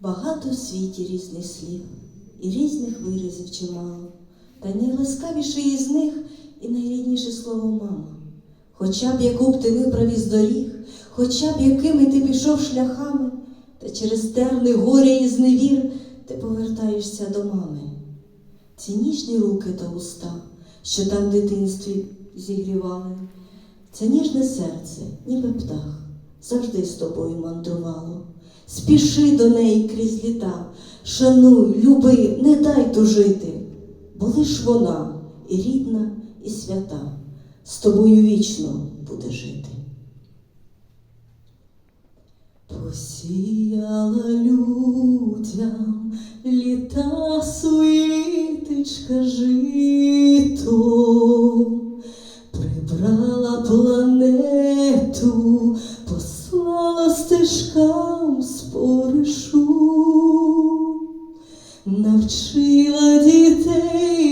Багато в світі різних слів і різних виразів чимало, та найласкавіше із них і найрідніше слово мама. Хоча б яку б ти виправ із доріг, хоча б якими ти пішов шляхами, та через терни горя і зневір ти повертаєшся до мами. Ці ніжні руки та уста, що там в дитинстві зігрівали, це ніжне серце, ніби птах, завжди з тобою мандрувало. Спіши до неї крізь літа, шануй, люби, не дай тужити, бо лиш вона і рідна, і свята, з тобою вічно буде жити. Посіяла людям літа суєтичка жито, прибрала планету, послала стежкам споришу, навчила дітей,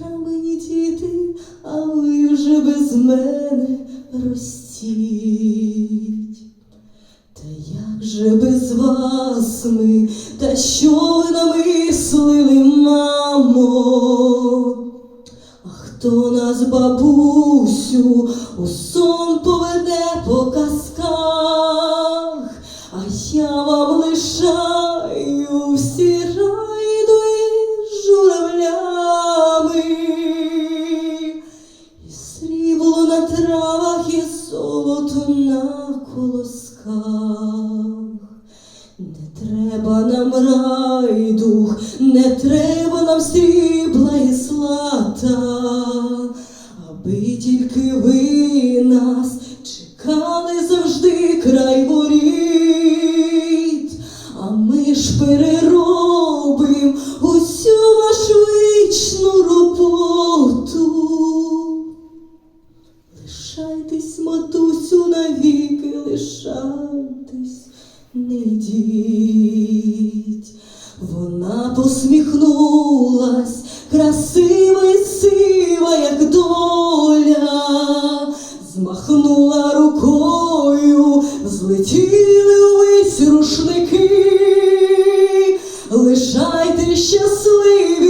Пора мені діти, а ви вже без мене ростіть. Та як же без вас ми, та що ви намислили, мамо? А хто нас, бабусю, треба нам райдух, не треба нам срібла і слата, аби тільки ви нас чекали завжди край змахнула рукою, злетіли увесь рушники. Лишайте щасливі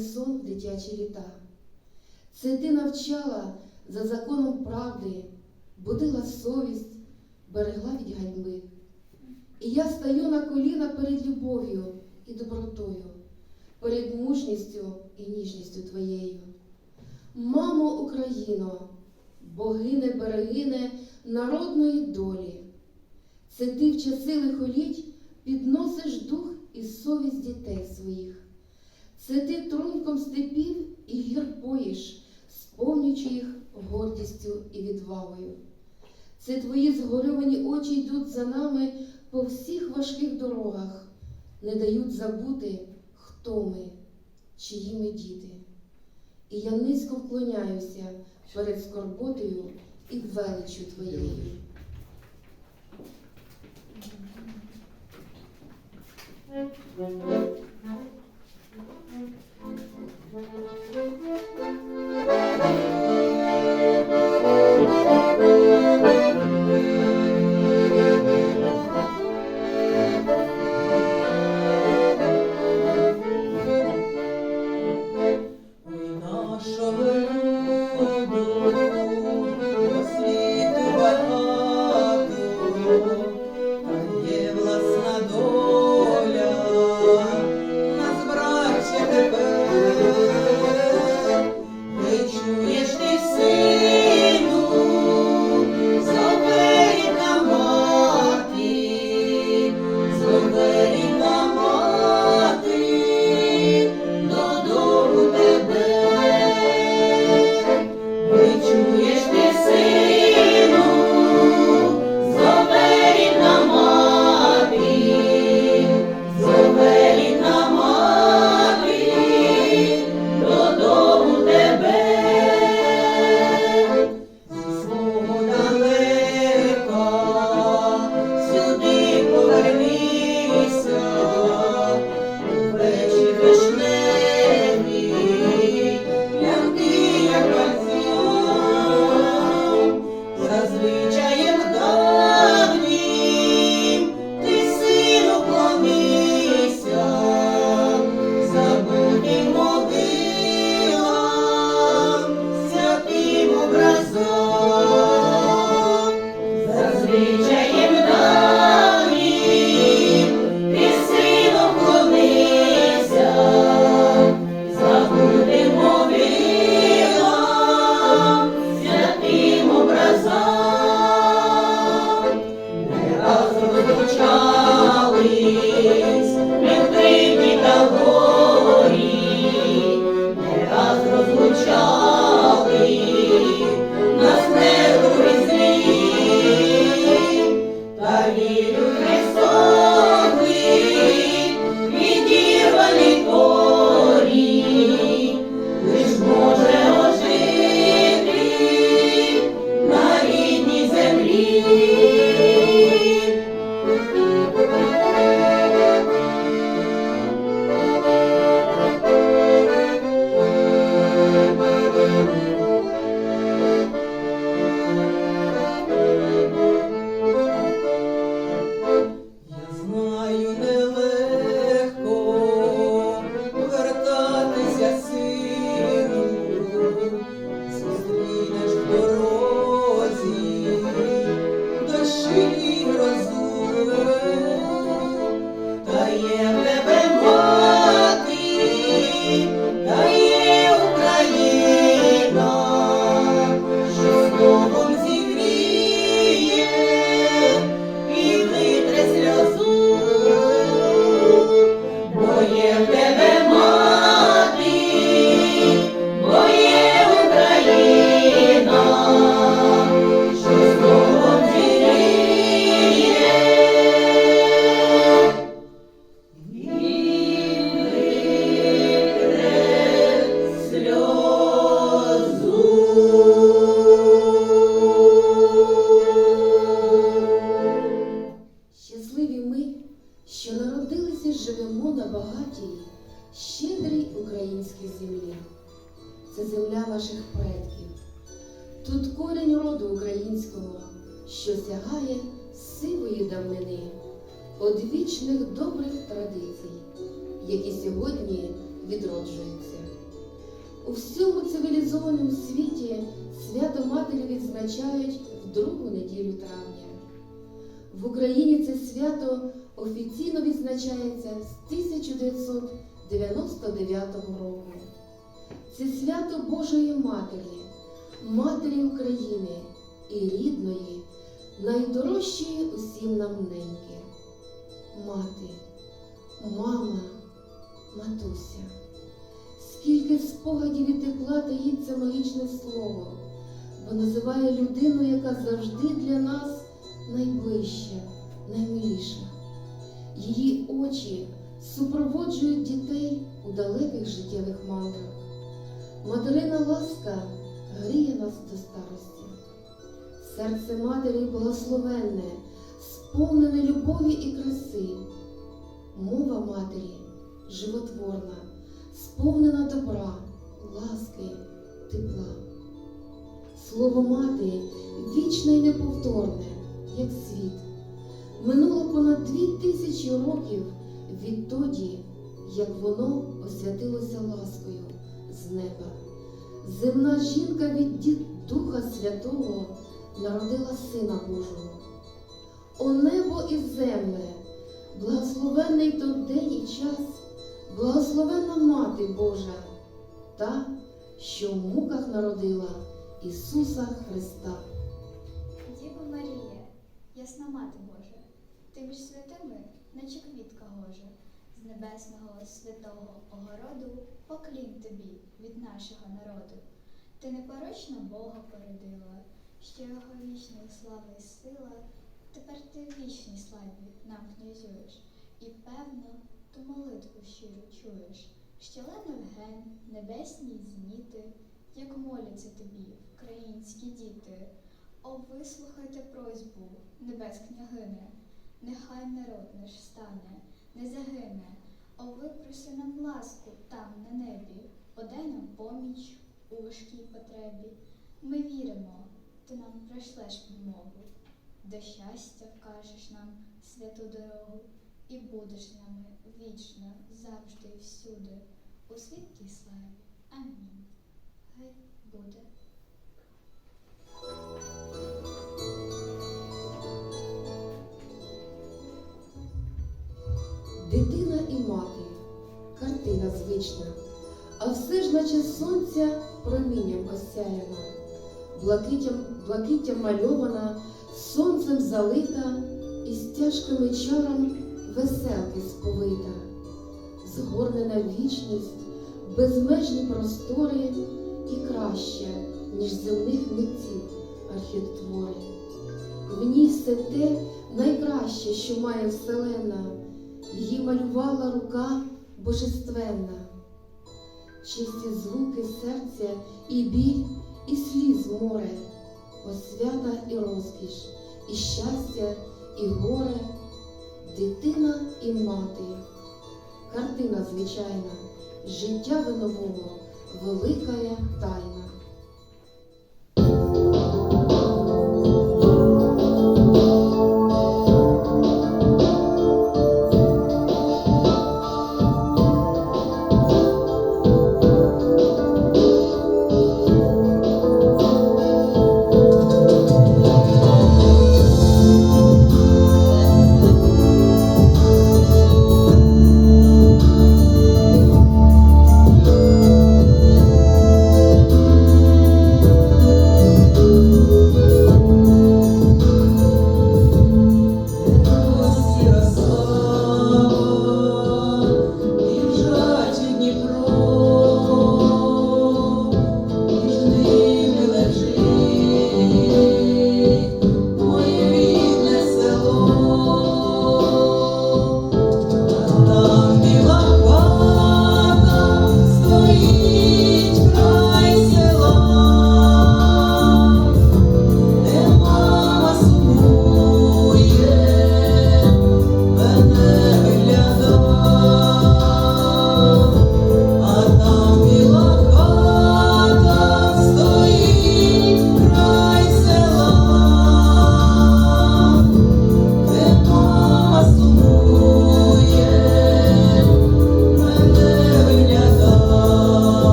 сон в дитячі літа. Це ти навчала за законом правди, будила совість, берегла від ганьби. І я стаю на коліна перед любов'ю і добротою, перед мужністю і ніжністю твоєю. Мамо Україно, богине берегине народної долі, це ти в часи лихоліть підносиш дух і совість дітей своїх. Ти трунком степів і гір поїш, сповнюючи їх гордістю і відвагою. Це твої згорьовані очі йдуть за нами по всіх важких дорогах, не дають забути, хто ми, чиї ми діти. і я низько вклоняюся перед скорботою і величчю твоєю. Ой, одвічних добрих традицій, які сьогодні відроджуються. У всьому цивілізованому світі свято Матері відзначають в другу неділю травня. В Україні це свято офіційно відзначається з 1999 року. Це свято Божої Матері, Матері України і рідної, найдорожчої усім нам неньки. Мати, мама, матуся. Скільки спогадів і тепла таїться магічне слово, бо називає людину, яка завжди для нас найближча, наймиліша. Її очі супроводжують дітей у далеких життєвих мандрах, Материна ласка гріє нас до старості. Серце матері благословенне, сповнене любові і краси. Мова матері животворна, сповнена добра, ласки, тепла. Слово мати вічне й неповторне, як світ. Минуло понад дві тисячі років відтоді, як воно освятилося ласкою з неба. Земна жінка від Духа Святого народила Сина Божого. О небо і земле, благословенний той день і час, благословенна Мати Божа, та, що в муках народила Ісуса Христа. Діво Марія, ясна мати Божа, ти між святими, наче квітка гожа, з небесного святого огороду поклін тобі від нашого народу. Ти непорочно Бога породила, що його вічної слави і сила, тепер ти в вічній славі нам князюєш, і певно ту молитву щиро чуєш, що ленив ген, небесні зніти, як моляться тобі, українські діти. О, вислухайте просьбу, небес княгине, нехай народ наш стане, не загине. О, випроси нам ласку там, на небі, подай нам поміч у важкій потребі. Ми віримо, ти нам пройшлеш підмогу. До щастя вкажеш нам святу дорогу, і будеш з нами вічно, завжди і всюди, у світлій славі. Амінь. Хай буде. Дитина і мати, картина звична, а все ж наче сонця промінням осяяна, блакиттям, блакиттям мальована, сонцем залита і стяжками чаром веселки сповита, згорнена вічність, безмежні простори і краща, ніж земних митців архітектури. В ній все те найкраще, що має вселена. Її малювала рука божественна, чисті звуки серця і біль, і сліз море, освята і розкіш, і щастя, і горе, дитина і мати, картина звичайна, життя винового, велика тайна.